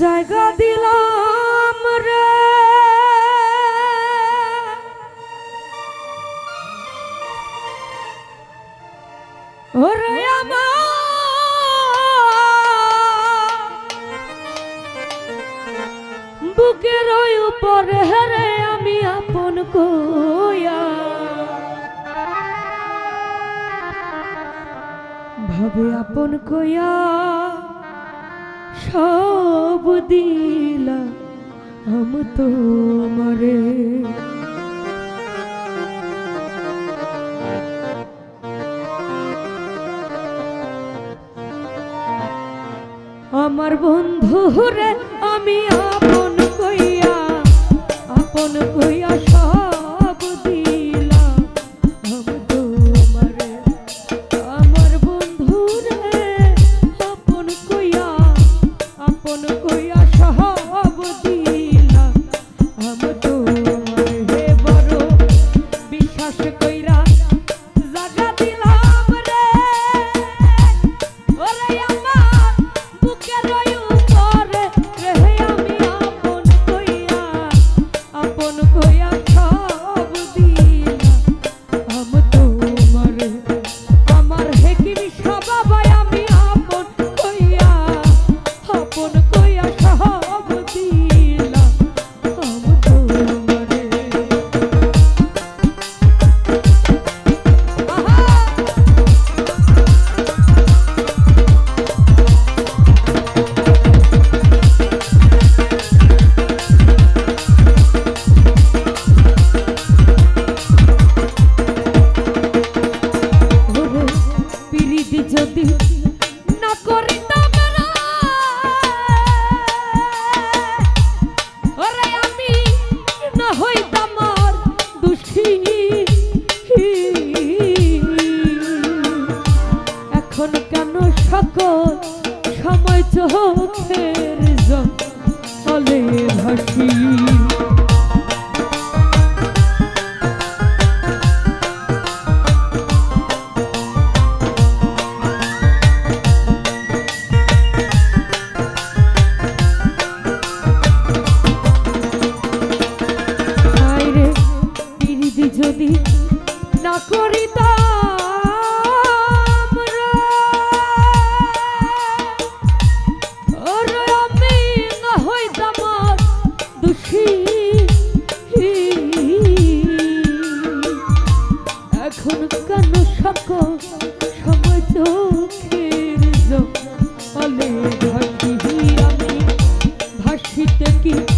জায়গা দিলাম রে। ওরে বুকের ওই উপরে হেরে আমি আপন কোয়া ভাবে আপন কোয়া সব দিলা আম তোমারে। আমার বন্ধুরে আমি আপন কইয়া আপন কইয়া দুঃখী এখন কেন সকল সময় চোখের জন্য কি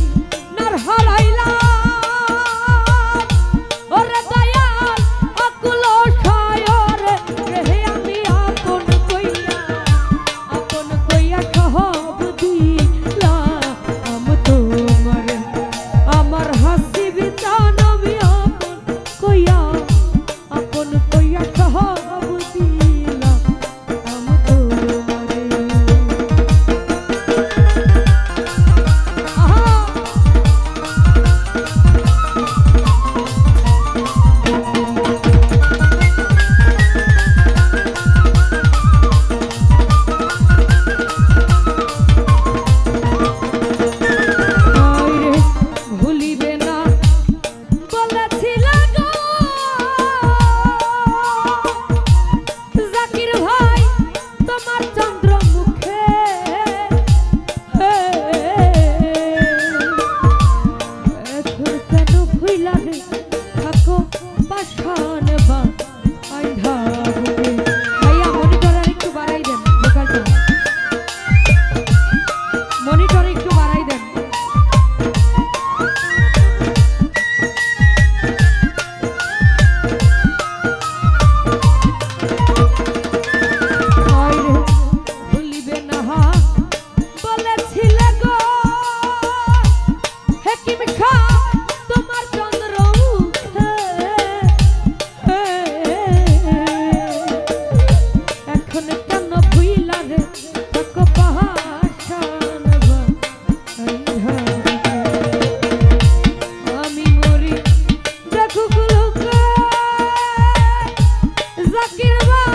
Let's get it away.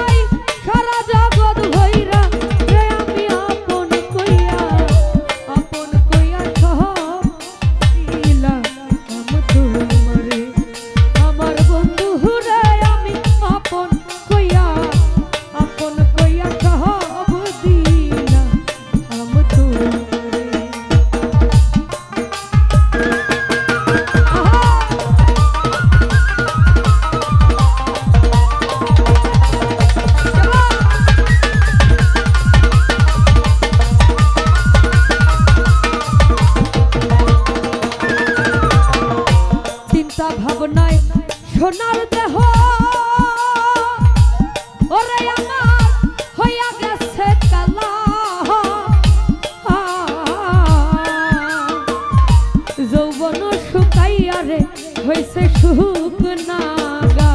নয় সোনার দেহ। হইয়া গেছে কালা। যৌবন শুকাইয়া রে হয়েছে শুকনা গা